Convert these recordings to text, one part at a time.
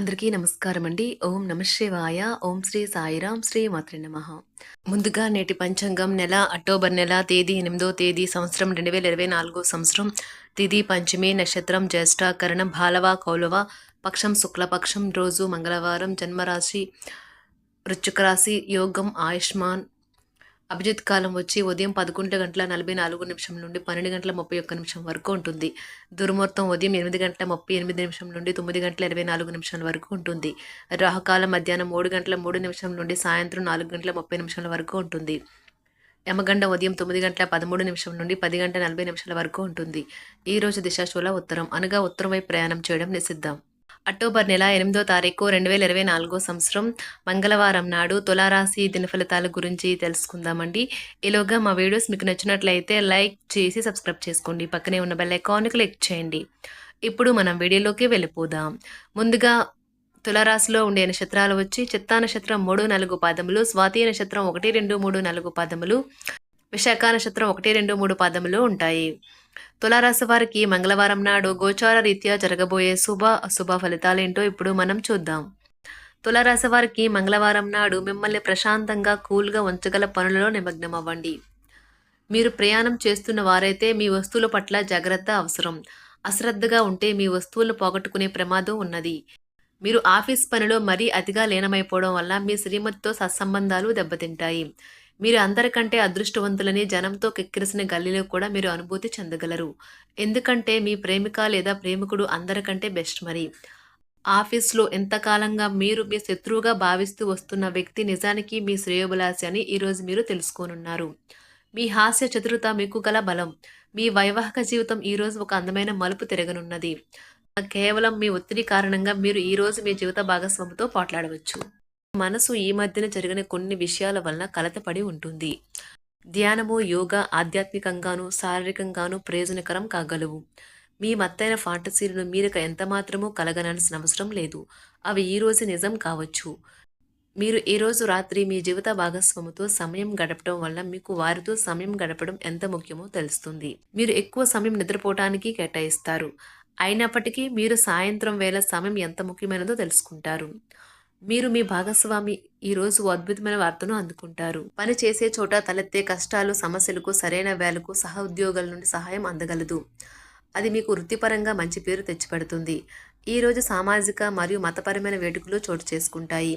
అందరికీ నమస్కారం అండి. ఓం నమ శివాయ. ఓం శ్రీ సాయిరాం శ్రీ మాత్రి నమ. ముందుగా నేటి పంచాంగం నెల అక్టోబర్ నెల తేదీ ఎనిమిదో తేదీ సంవత్సరం రెండు వేల ఇరవై నాలుగో సంవత్సరం. తిథి పంచమి నక్షత్రం జ్యేష్ఠ కరణం భాలవ కౌలవ పక్షం శుక్లపక్షం రోజు మంగళవారం జన్మరాశి వృశ్చిక రాశి యోగం ఆయుష్మాన్ అభిజిత్ కాలం వచ్చి ఉదయం పదకొండు గంటల నలభై నాలుగు నిమిషం నుండి పన్నెండు గంటల ముప్పై ఒక్క నిమిషం వరకు ఉంటుంది. దుర్ముహూర్తం ఉదయం ఎనిమిది గంటల ముప్పై ఎనిమిది నిమిషం నుండి తొమ్మిది గంటల ఇరవై నాలుగు నిమిషాల వరకు ఉంటుంది. రాహుకాలం మధ్యాహ్నం మూడు గంటల మూడు నిమిషం నుండి సాయంత్రం నాలుగు గంటల ముప్పై నిమిషాల వరకు ఉంటుంది. యమగండ ఉదయం తొమ్మిది గంటల పదమూడు నిమిషం నుండి పది గంటల నలభై నిమిషాల వరకు ఉంటుంది. ఈరోజు దిశాశూల ఉత్తరం. అనగా ఉత్తరం వైపు ప్రయాణం చేయడం నిషిద్దాం అక్టోబర్ నెల ఎనిమిదో తారీఖు రెండు వేల ఇరవై నాలుగో సంవత్సరం మంగళవారం నాడు తులారాశి దినఫలితాల గురించి తెలుసుకుందామండి. ఈలోగా మా వీడియోస్ మీకు నచ్చినట్లయితే లైక్ చేసి సబ్స్క్రైబ్ చేసుకోండి. పక్కనే ఉన్న బెల్ ఐకాన్ క్లిక్ చేయండి. ఇప్పుడు మనం వీడియోలోకి వెళ్ళిపోదాం. ముందుగా తులారాశిలో ఉండే నక్షత్రాలు వచ్చి చిత్తా నక్షత్రం మూడు నాలుగు పాదములు స్వాతి నక్షత్రం ఒకటి రెండు మూడు నాలుగు పాదములు విశాఖ నక్షత్రం ఒకటి రెండు మూడు పాదములు ఉంటాయి. తులారాశి వారికి మంగళవారం నాడు గోచార రీత్యా జరగబోయే శుభ అశుభ ఫలితాలేంటో ఇప్పుడు మనం చూద్దాం. తులారాశి వారికి మంగళవారం నాడు మిమ్మల్ని ప్రశాంతంగా కూల్గా ఉంచగల పనులలో నిమగ్నం అవ్వండి మీరు ప్రయాణం చేస్తున్న వారైతే మీ వస్తువుల పట్ల జాగ్రత్త అవసరం. అశ్రద్ధగా ఉంటే మీ వస్తువులను పోగొట్టుకునే ప్రమాదం ఉన్నది. మీరు ఆఫీస్ పనిలో మరీ అతిగా లీనమైపోవడం వల్ల మీ శ్రీమతితో సత్సంబంధాలు దెబ్బతింటాయి. మీరు అందరికంటే అదృష్టవంతులని జనంతో కెక్కిరిసిన గల్లీలో కూడా మీరు అనుభూతి చెందగలరు. ఎందుకంటే మీ ప్రేమిక లేదా ప్రేమికుడు అందరికంటే బెస్ట్ మరి. ఆఫీస్లో ఎంతకాలంగా మీరు మీ శత్రువుగా భావిస్తూ వస్తున్న వ్యక్తి నిజానికి మీ శ్రేయోభిలాషి అని ఈరోజు మీరు తెలుసుకోనున్నారు. మీ హాస్య చతురత మీకు గల బలం. మీ వైవాహిక జీవితం ఈరోజు ఒక అందమైన మలుపు తిరగనున్నది. కేవలం మీ ఒత్తిడి కారణంగా మీరు ఈరోజు మీ జీవిత భాగస్వామితో పోట్లాడవచ్చు. మనసు ఈ మధ్యన జరిగిన కొన్ని విషయాల వలన కలతపడి ఉంటుంది. ధ్యానము యోగా ఆధ్యాత్మికంగాను శారీరకంగాను ప్రయోజనకరం కాగలవు. మీ మత్తైన ఫాంటసీలను మీరక ఎంతమాత్రమూ కలగనాల్సిన అవసరం లేదు. అవి ఈ రోజు నిజం కావచ్చు. మీరు ఈ రోజు రాత్రి మీ జీవిత భాగస్వామితో సమయం గడపడం వల్ల మీకు వారితో సమయం గడపడం ఎంత ముఖ్యమో తెలుస్తుంది. మీరు ఎక్కువ సమయం నిద్రపోవటానికి కేటాయిస్తారు. అయినప్పటికీ మీరు సాయంత్రం వేళ సమయం ఎంత ముఖ్యమైనదో తెలుసుకుంటారు. మీరు మీ భాగస్వామి ఈ రోజు అద్భుతమైన వార్తను అందుకుంటారు. పని చేసే చోట తలెత్తే కష్టాలు సమస్యలకు సరైన వేలకు సహ ఉద్యోగుల నుండి సహాయం అందగలదు. అది మీకు వృత్తిపరంగా మంచి పేరు తెచ్చిపెడుతుంది. ఈ రోజు సామాజిక మరియు మతపరమైన వేడుకలు చోటు చేసుకుంటాయి.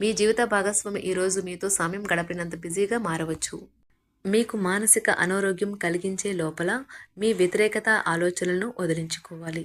మీ జీవిత భాగస్వామి ఈ రోజు మీతో సమయం గడపినంత బిజీగా మారవచ్చు. మీకు మానసిక అనారోగ్యం కలిగించే లోపల మీ వ్యతిరేకత ఆలోచనలను వదిలించుకోవాలి.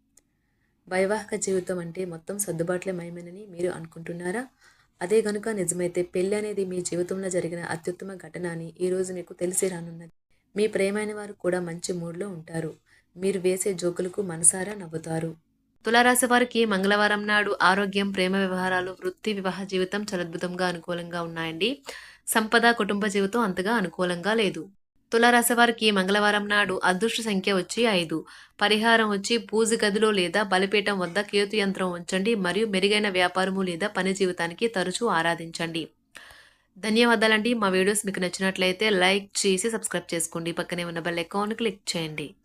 వైవాహిక జీవితం అంటే మొత్తం సర్దుబాట్లే మయమేనని మీరు అనుకుంటున్నారా? అదే గనుక నిజమైతే పెళ్ళి అనేది మీ జీవితంలో జరిగిన అత్యుత్తమ ఘటన అని ఈరోజు మీకు తెలిసి రానున్నది. మీ ప్రేమైన వారు కూడా మంచి మూడ్లో ఉంటారు. మీరు వేసే జోకులకు మనసారా నవ్వుతారు. తులారాశి వారికి మంగళవారం నాడు ఆరోగ్యం ప్రేమ వ్యవహారాలు వృత్తి వివాహ జీవితం చాలా అద్భుతంగా అనుకూలంగా ఉన్నాయండి. సంపద కుటుంబ జీవితం అంతగా అనుకూలంగా లేదు. తులారాశి వారికి మంగళవారం నాడు అదృష్ట సంఖ్య వచ్చి ఐదు. పరిహారం వచ్చి పూజ గదిలో లేదా బలిపీఠం వద్ద కేతు యంత్రం ఉంచండి మరియు మెరుగైన వ్యాపారము లేదా పని జీవితానికి తరచూ ఆరాధించండి. ధన్యవాదాలండి. మా వీడియోస్ మీకు నచ్చినట్లయితే లైక్ చేసి సబ్స్క్రైబ్ చేసుకోండి. పక్కనే ఉన్న బెల్ అకౌంట్ క్లిక్ చేయండి.